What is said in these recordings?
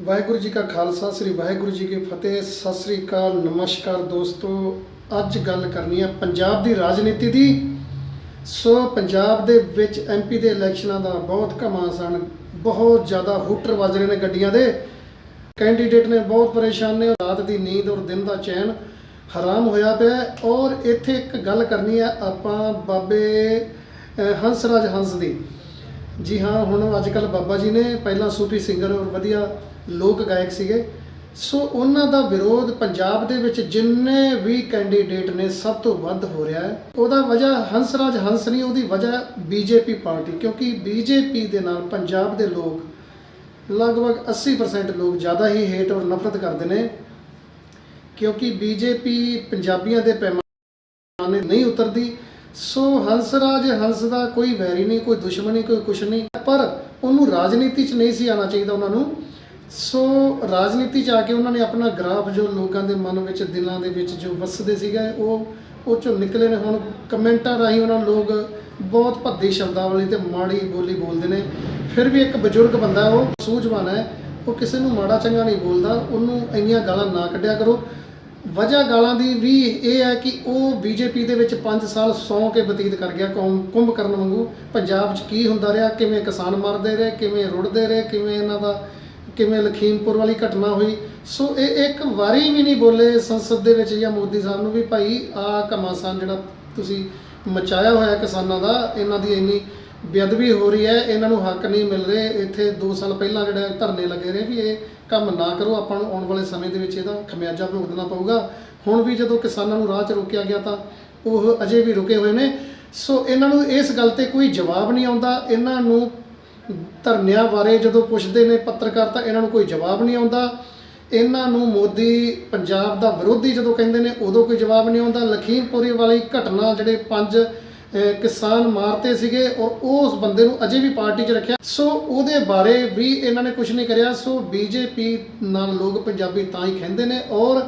ਵਾਹਿਗੁਰੂ ਜੀ ਕਾ ਖਾਲਸਾ ਸ੍ਰੀ ਵਾਹਿਗੁਰੂ ਜੀ ਕੀ ਫਤਿਹ ਸਤਿ ਸ੍ਰੀ ਅਕਾਲ ਨਮਸਕਾਰ ਦੋਸਤੋ। ਅੱਜ ਗੱਲ ਕਰਨੀ ਹੈ ਪੰਜਾਬ ਦੀ ਰਾਜਨੀਤੀ ਦੀ। ਸੋ ਪੰਜਾਬ ਦੇ ਵਿੱਚ ਐਮਪੀ ਦੇ ਇਲੈਕਸ਼ਨਾਂ ਦਾ ਬਹੁਤ ਘਮਾਸਾਨ ਬਹੁਤ ਜ਼ਿਆਦਾ ਹੂਟਰ ਵੱਜ ਰਹੇ ਨੇ ਗੱਡੀਆਂ ਦੇ। ਕੈਂਡੀਡੇਟ ਨੇ ਬਹੁਤ ਪਰੇਸ਼ਾਨ ਨੇ ਰਾਤ ਦੀ ਨੀਂਦ ਔਰ ਦਿਨ ਦਾ ਚੈਨ ਹਰਾਮ ਹੋਇਆ ਪਿਆ। ਔਰ ਇੱਥੇ ਇੱਕ ਗੱਲ ਕਰਨੀ ਹੈ ਆਪਾਂ ਬਾਬੇ ਅਹ, ਹੰਸਰਾਜ ਹੰਸ ਦੀ। ਜੀ ਹਾਂ, ਹੁਣ ਅੱਜ ਕੱਲ ਬਾਬਾ ਜੀ ਨੇ ਪਹਿਲਾਂ ਸੂਫੀ ਸਿੰਗਰ ਔਰ ਵਧੀਆ ਲੋਕ ਗਾਇਕ ਸੀਗੇ। ਸੋ ਉਹਨਾਂ ਦਾ ਵਿਰੋਧ ਪੰਜਾਬ ਦੇ ਵਿੱਚ ਜਿੰਨੇ ਵੀ ਕੈਂਡੀਡੇਟ ਨੇ, ਸਭ ਤੋਂ ਵੱਧ ਹੋ ਰਿਹਾ ਹੈ। ਉਹਦਾ ਵਜ੍ਹਾ ਹੰਸਰਾਜ ਹੰਸ ਨਹੀਂ, ਉਹਦੀ ਵਜ੍ਹਾ ਬੀਜੇਪੀ ਪਾਰਟੀ, ਕਿਉਂਕਿ ਬੀਜੇਪੀ ਦੇ ਨਾਲ ਪੰਜਾਬ ਦੇ ਲੋਕ ਲਗਭਗ 80% ਲੋਕ ਜ਼ਿਆਦਾ ਹੀ ਹੇਟ ਔਰ ਨਫ਼ਰਤ ਕਰਦੇ ਨੇ, ਕਿਉਂਕਿ ਬੀਜੇਪੀ ਪੰਜਾਬੀਆਂ ਦੇ ਪੈਮਾਨੇ ਨਹੀਂ ਉਤਰਦੀ। ਸੋ ਹੰਸਰਾਜ ਹੰਸ ਦਾ ਕੋਈ ਵੈਰੀ ਨਹੀਂ, ਕੋਈ ਦੁਸ਼ਮਣੀ, ਕੋਈ ਕੁਛ ਨਹੀਂ। ਪਰ ਉਹਨੂੰ ਰਾਜਨੀਤੀ 'ਚ ਨਹੀਂ ਸੀ ਆਉਣਾ ਚਾਹੀਦਾ ਉਹਨਾਂ ਨੂੰ। ਸੋ ਰਾਜਨੀਤੀ 'ਚ ਆ ਕੇ ਉਹਨਾਂ ਨੇ ਆਪਣਾ ਗ੍ਰਾਫ ਜੋ ਲੋਕਾਂ ਦੇ ਮਨ ਵਿੱਚ, ਦਿਲਾਂ ਦੇ ਵਿੱਚ ਜੋ ਵਸਦੇ ਸੀਗਾ, ਉਹ ਉਹ ਚੋਂ ਨਿਕਲੇ ਨੇ। ਹੁਣ ਕਮੈਂਟਾਂ ਰਾਹੀਂ ਉਹਨਾਂ ਲੋਕ ਬਹੁਤ ਭੱਦੀ ਸ਼ਬਦਾਵਲੀ ਤੇ ਮਾੜੀ ਬੋਲੀ ਬੋਲਦੇ ਨੇ। ਫਿਰ ਵੀ ਇੱਕ ਬਜ਼ੁਰਗ ਬੰਦਾ, ਉਹ ਸੂਝਵਾਨ ਹੈ, ਉਹ ਕਿਸੇ ਨੂੰ ਮਾੜਾ ਚੰਗਾ ਨਹੀਂ ਬੋਲਦਾ। ਉਹਨੂੰ ਇੰਨੀਆਂ ਗਾਲਾਂ ਨਾ ਕੱਢਿਆ ਕਰੋ। ਵਜ੍ਹਾ ਗਾਲਾਂ ਦੀ ਵੀ ਇਹ ਹੈ ਕਿ ਉਹ ਬੀਜੇਪੀ ਦੇ ਵਿੱਚ 5 ਸਾਲ ਸੌਂ ਕੇ ਬਤੀਤ ਕਰ ਗਿਆ ਕੌਮ ਕੁੰਭ ਕਰਨ ਵਾਂਗੂ। ਪੰਜਾਬ 'ਚ ਕੀ ਹੁੰਦਾ ਰਿਹਾ? ਕਿਵੇਂ ਕਿਸਾਨ ਮਰਦੇ ਰਹੇ? ਕਿਵੇਂ ਰੁੜਦੇ ਰਹੇ? ਕਿਵੇਂ ਇਹਨਾਂ ਦਾ ਕਿਵੇਂ ਲਖੀਮਪੁਰ ਵਾਲੀ ਘਟਨਾ ਹੋਈ? ਸੋ ਇਹ ਇੱਕ ਵਾਰੀ ਵੀ ਨਹੀਂ ਬੋਲੇ ਸੰਸਦ ਦੇ ਵਿੱਚ ਜਾਂ ਮੋਦੀ ਸਾਹਿਬ ਨੂੰ ਵੀ, ਭਾਈ ਆ ਘਮਾਸਾਨ ਜਿਹੜਾ ਤੁਸੀਂ ਮਚਾਇਆ ਹੋਇਆ ਕਿਸਾਨਾਂ ਦਾ, ਇਹਨਾਂ ਦੀ ਇੰਨੀ ਬੇਅਦਬੀ ਹੋ ਰਹੀ ਹੈ, ਇਹਨਾਂ ਨੂੰ ਹੱਕ ਨਹੀਂ ਮਿਲ ਰਹੇ। ਇੱਥੇ 2 ਸਾਲ ਪਹਿਲਾਂ ਜਿਹੜਾ ਧਰਨੇ ਲੱਗੇ ਰਹੇ ਵੀ ਇਹ ਕੰਮ ਨਾ ਕਰੋ, ਆਪਾਂ ਨੂੰ ਆਉਣ ਵਾਲੇ ਸਮੇਂ ਦੇ ਵਿੱਚ ਇਹਦਾ ਖਮਿਆਜਾ ਭੁਗਤਣਾ ਪਊਗਾ। ਹੁਣ ਵੀ ਜਦੋਂ ਕਿਸਾਨਾਂ ਨੂੰ ਰਾਹ 'ਚ ਰੋਕਿਆ ਗਿਆ ਤਾਂ ਉਹ ਅਜੇ ਵੀ ਰੁਕੇ ਹੋਏ ਨੇ। ਸੋ ਇਹਨਾਂ ਨੂੰ ਇਸ ਗੱਲ ਤੇ ਕੋਈ ਜਵਾਬ ਨਹੀਂ ਆਉਂਦਾ। ਇਹਨਾਂ ਨੂੰ ਧਰਨਿਆਂ ਬਾਰੇ ਜਦੋਂ ਪੁੱਛਦੇ ਨੇ ਪੱਤਰਕਾਰ ਤਾਂ ਇਹਨਾਂ ਨੂੰ ਕੋਈ ਜਵਾਬ ਨਹੀਂ ਆਉਂਦਾ। ਇਹਨਾਂ ਨੂੰ ਮੋਦੀ ਪੰਜਾਬ ਦਾ ਵਿਰੋਧੀ ਜਦੋਂ ਕਹਿੰਦੇ ਨੇ, ਉਦੋਂ ਕੋਈ ਜਵਾਬ ਨਹੀਂ ਆਉਂਦਾ। ਲਖੀਮਪੁਰੀ ਵਾਲੀ ਘਟਨਾ ਜਿਹੜੇ ਪੰਜ ਕਿਸਾਨ ਮਾਰਤੇ ਸੀਗੇ ਔਰ ਉਸ ਬੰਦੇ ਨੂੰ ਅਜੇ ਵੀ ਪਾਰਟੀ 'ਚ ਰੱਖਿਆ। ਸੋ ਉਹਦੇ ਬਾਰੇ ਵੀ ਇਹਨਾਂ ਨੇ ਕੁਝ ਨਹੀਂ ਕਰਿਆ। ਸੋ ਬੀਜੇਪੀ ਨਾਲ ਲੋਕ ਪੰਜਾਬੀ ਤਾਂ ਹੀ ਕਹਿੰਦੇ ਨੇ ਔਰ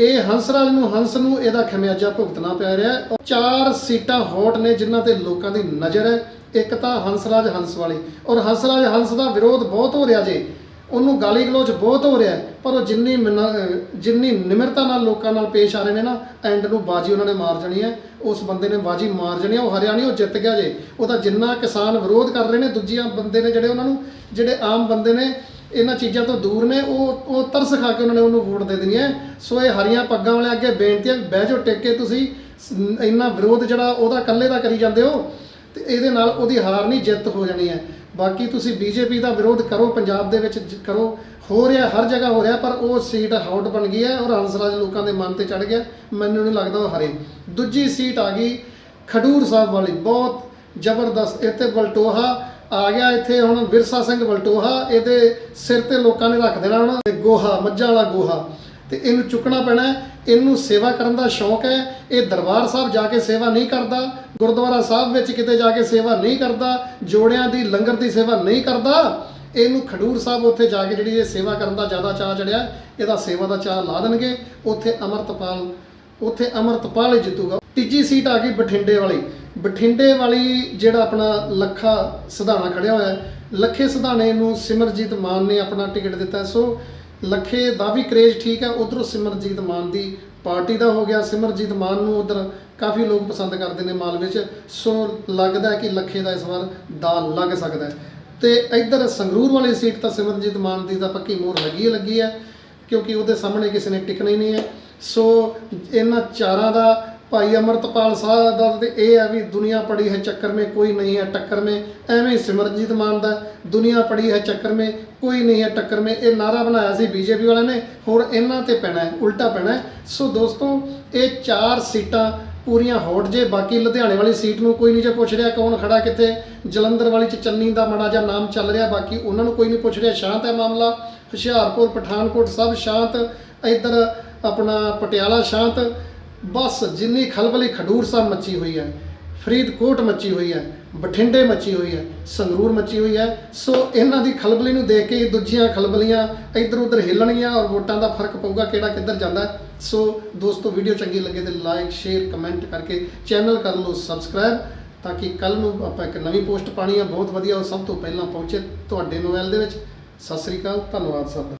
ਇਹ ਹੰਸਰਾਜ ਨੂੰ, ਹੰਸ ਨੂੰ ਇਹਦਾ ਖਮਿਆਜਾ ਭੁਗਤਣਾ ਪੈ ਰਿਹਾ ਹੈ। ਔਰ ਚਾਰ ਸੀਟਾਂ ਹੌਟ ਨੇ ਜਿਨ੍ਹਾਂ ਤੇ ਲੋਕਾਂ ਦੀ ਨਜ਼ਰ ਹੈ। ਇੱਕ ਤਾਂ ਹੰਸਰਾਜ ਹੰਸ ਵਾਲੀ। ਔਰ ਹੰਸਰਾਜ ਹੰਸ ਦਾ ਵਿਰੋਧ ਬਹੁਤ ਹੋ ਰਿਹਾ ਜੇ। ਉਹਨੂੰ ਗਾਲੀ ਗਲੋਚ ਬਹੁਤ ਹੋ ਰਿਹਾ ਪਰ ਉਹ ਜਿੰਨੀ ਮਿੰਨਾ- ਜਿੰਨੀ ਨਿਮਰਤਾ ਨਾਲ ਲੋਕਾਂ ਨਾਲ ਪੇਸ਼ ਆ ਰਹੇ ਨੇ ਨਾ, ਐਂਡ ਨੂੰ ਬਾਜੀ ਉਹਨਾਂ ਨੇ ਮਾਰ ਜਾਣੀ ਹੈ। ਉਸ ਬੰਦੇ ਨੇ ਬਾਜੀ ਮਾਰ ਜਾਣੀ ਹੈ, ਉਹ ਹਰਿਆ ਨਹੀਂ ਉਹ ਜਿੱਤ ਗਿਆ ਜੇ। ਉਹਦਾ ਜਿੰਨਾ ਕਿਸਾਨ ਵਿਰੋਧ ਕਰ ਰਹੇ ਨੇ, ਦੂਜੀਆਂ ਬੰਦੇ ਨੇ ਜਿਹੜੇ ਉਹਨਾਂ ਨੂੰ, ਜਿਹੜੇ ਆਮ ਬੰਦੇ ਨੇ, ਇਹਨਾਂ ਚੀਜ਼ਾਂ ਤੋਂ ਦੂਰ ਨੇ, ਉਹ ਉਹ ਤਰਸ ਖਾ ਕੇ ਉਹਨਾਂ ਨੇ ਉਹਨੂੰ ਵੋਟ ਦੇ ਦੇਣੀ ਹੈ। ਸੋ ਇਹ ਹਰੀਆਂ ਪੱਗਾਂ ਵਾਲੇ ਅੱਗੇ ਬੇਨਤੀ ਹੈ, ਬਹਿ ਜਾਓ ਟਿਕ ਕੇ ਤੁਸੀਂ ਇੰਨਾ ਵਿਰੋਧ ਜਿਹੜਾ ਉਹਦਾ ਇਕੱਲੇ ਦਾ ਕਰੀ ਜਾਂਦੇ ਹੋ, ਤੇ ਇਹਦੇ ਨਾਲ ਉਹਦੀ ਹਾਰ ਨਹੀਂ ਜਿੱਤ ਹੋ ਜਾਣੀ ਹੈ। ਬਾਕੀ ਤੁਸੀਂ ਬੀਜੇਪੀ ਦਾ ਵਿਰੋਧ ਕਰੋ, ਪੰਜਾਬ ਦੇ ਵਿੱਚ ਜ- ਕਰੋ। ਹੋ ਰਿਹਾ, ਹਰ ਜਗ੍ਹਾ ਹੋ ਰਿਹਾ, ਪਰ ਉਹ ਸੀਟ ਹਾਊਟ ਬਣ ਗਈ ਹੈ ਔਰ ਹੰਸਰਾਜ ਲੋਕਾਂ ਦੇ ਮਨ ਤੇ ਚੜ ਗਿਆ। ਮੈਨੂੰ ਨਹੀਂ ਲੱਗਦਾ ਉਹ ਹਰੇ। ਦੂਜੀ ਸੀਟ ਆ ਗਈ ਖਡੂਰ ਸਾਹਿਬ ਵਾਲੀ। ਬਹੁਤ ਜ਼ਬਰਦਸਤ। ਇੱਥੇ ਵਲਟੋਹਾ ਆ ਗਿਆ, ਇੱਥੇ ਹੁਣ ਵਿਰਸਾ ਸਿੰਘ ਵਲਟੋਹਾ। ਇਹਦੇ ਸਿਰ ਤੇ ਲੋਕਾਂ ਨੇ ਰੱਖ ਦੇਣਾ ਹੁਣ। ਤੇ ਗੋਹਾ, ਮੱਝਾਂ ਵਾਲਾ ਗੋਹਾ। ਤੇ ਇਹਨੂੰ ਚੁੱਕਣਾ ਪੈਣਾ ਇਹਨੂੰ ਸੇਵਾ ਕਰਨ ਦਾ ਸ਼ੌਂਕ ਹੈ। ਇਹ ਦਰਬਾਰ ਸਾਹਿਬ ਜਾ ਕੇ ਸੇਵਾ ਨਹੀਂ ਕਰਦਾ। ਗੁਰਦੁਆਰਾ ਸਾਹਿਬ ਵਿੱਚ ਕਿਤੇ ਜਾ ਕੇ ਸੇਵਾ ਨਹੀਂ ਕਰਦਾ। ਜੋੜਿਆਂ ਦੀ, ਲੰਗਰ ਦੀ ਸੇਵਾ ਨਹੀਂ ਕਰਦਾ। ਇਹਨੂੰ ਖਡੂਰ ਸਾਹਿਬ ਉੱਥੇ ਜਾ ਕੇ ਜਿਹੜੀ ਇਹ ਸੇਵਾ ਕਰਨ ਦਾ ਜ਼ਿਆਦਾ ਚਾਹ ਚੜਿਆ। ਇਹਦਾ ਸੇਵਾ ਦਾ ਚਾਹ ਲਾ ਦੇਣਗੇ। ਉੱਥੇ ਅਮਰਤਪਾਲ ਉੱਥੇ ਅਮਰਤਪਾਲ ਹੀ ਜਿੱਤੂਗਾ। ਤੀਜੀ ਸੀਟ ਆ ਗਈ ਬਠਿੰਡੇ ਵਾਲੀ। ਬਠਿੰਡੇ ਵਾਲੀ ਜਿਹੜਾ ਆਪਣਾ ਲੱਖਾ ਸਿਧਾਣਾ ਖੜਿਆ ਹੋਇਆ ਲੱਖੇ ਸਿਧਾਣੇ ਨੂੰ ਸਿਮਰਜੀਤ ਮਾਨ ਨੇ ਆਪਣਾ ਟਿਕਟ ਦਿੱਤਾ। ਸੋ ਲੱਖੇ ਦਾ ਵੀ ਕਰੇਜ ਠੀਕ ਹੈ, ਉਧਰੋਂ ਸਿਮਰਜੀਤ ਮਾਨ ਦੀ ਪਾਰਟੀ ਦਾ ਹੋ ਗਿਆ। ਸਿਮਰਜੀਤ ਮਾਨ ਨੂੰ ਉਧਰ ਕਾਫੀ ਲੋਕ ਪਸੰਦ ਕਰਦੇ ਨੇ ਮਾਲ ਵਿੱਚ। ਸੋ ਲੱਗਦਾ ਕਿ ਲੱਖੇ ਦਾ ਇਸ ਵਾਰ ਦਾਲ ਲੱਗ ਸਕਦਾ ਹੈ। ਤੇ ਇੱਧਰ ਸੰਗਰੂਰ ਵਾਲੀ ਸੀਟ ਤਾਂ ਸਿਮਰਜੀਤ ਮਾਨ ਦੀ ਤਾਂ ਪੱਕੀ ਮੋਹਰ ਲੱਗੀ ਲੱਗੀ ਹੈ, ਕਿਉਂਕਿ ਉਹਦੇ ਸਾਹਮਣੇ ਕਿਸੇ ਨੇ ਟਿਕਣਾ ਹੀ ਨਹੀਂ ਹੈ। ਸੋ ਇਹਨਾਂ ਚਾਰਾਂ ਦਾ ਭਾਈ ਅਮਰਤਪਾਲ ਸਾਹਿਬ ਦਾ ਤੇ ਇਹ ਹੈ ਵੀ ਦੁਨੀਆ ਪੜੀ ਹੈ ਚੱਕਰ ਮੇ, ਕੋਈ ਨਹੀਂ ਹੈ ਟੱਕਰ ਮੇ। ਐਵੇਂ ਹੀ ਸਿਮਰਜੀਤ ਮਾਨ ਦਾ ਦੁਨੀਆ ਪੜੀ ਹੈ ਚੱਕਰ ਮੇ, ਕੋਈ ਨਹੀਂ ਹੈ ਟੱਕਰ ਮੇ। ਇਹ ਨਾਰਾ ਬਣਾਇਆ ਸੀ ਬੀਜੇਪੀ ਵਾਲਿਆਂ ਨੇ, ਹੁਣ ਇਹਨਾਂ ਤੇ ਪੈਣਾ ਉਲਟਾ ਪੈਣਾ ਸੋ ਦੋਸਤੋ, ਇਹ ਚਾਰ ਸੀਟਾਂ ਪੂਰੀਆਂ ਹੋਟ ਜੇ, ਬਾਕੀ ਲੁਧਿਆਣੇ ਵਾਲੀ ਸੀਟ ਨੂੰ ਕੋਈ ਨਹੀਂ ਜੇ ਪੁੱਛ ਰਿਹਾ ਕੌਣ ਖੜਾ ਕਿੱਥੇ। ਜਲੰਧਰ ਵਾਲੀ ਚ ਚੰਨੀ ਦਾ ਮੜਾ ਜਿਹਾ ਨਾਮ ਚੱਲ ਰਿਹਾ, ਬਾਕੀ ਉਹਨਾਂ ਨੂੰ ਕੋਈ ਨਹੀਂ ਪੁੱਛ ਰਿਹਾ। ਸ਼ਾਂਤ ਹੈ ਮਾਮਲਾ। ਹੁਸ਼ਿਆਰਪੁਰ, ਪਠਾਨਕੋਟ ਸਭ ਸ਼ਾਂਤ। ਇੱਧਰ ਆਪਣਾ ਪਟਿਆਲਾ ਸ਼ਾਂਤ। ਬਸ ਜਿੰਨੀ ਖਲਬਲੀ ਖਡੂਰ ਸਾਹਿਬ ਮੱਚੀ ਹੋਈ ਹੈ, ਫਰੀਦਕੋਟ ਮੱਚੀ ਹੋਈ ਹੈ, ਬਠਿੰਡੇ ਮੱਚੀ ਹੋਈ ਹੈ, ਸੰਗਰੂਰ ਮੱਚੀ ਹੋਈ ਹੈ, ਸੋ ਇਹਨਾਂ ਦੀ ਖਲਬਲੀ ਨੂੰ ਦੇਖ ਕੇ ਦੂਜੀਆਂ ਖਲਬਲੀਆਂ ਇੱਧਰ ਉੱਧਰ ਹਿੱਲਣਗੀਆਂ ਔਰ ਵੋਟਾਂ ਦਾ ਫ਼ਰਕ ਪਊਗਾ ਕਿਹੜਾ ਕਿੱਧਰ ਜਾਂਦਾ। ਸੋ ਦੋਸਤੋ ਵੀਡੀਓ ਚੰਗੀ ਲੱਗੇ ਤੇ ਲਾਈਕ ਸ਼ੇਅਰ ਕਮੈਂਟ ਕਰਕੇ ਚੈਨਲ ਕਰ ਲਓ ਸਬਸਕ੍ਰਾਈਬ ਤਾਂ ਕਿ ਕੱਲ ਨੂੰ ਆਪਾਂ ਇੱਕ ਨਵੀਂ ਪੋਸਟ ਪਾਣੀ ਹੈ ਬਹੁਤ ਵਧੀਆ, ਉਹ ਸਭ ਤੋਂ ਪਹਿਲਾਂ ਪਹੁੰਚੇ ਤੁਹਾਡੇ ਮੋਬਾਈਲ ਦੇ ਵਿੱਚ। ਸਤਿ ਸ੍ਰੀ ਅਕਾਲ, ਧੰਨਵਾਦ ਸਭ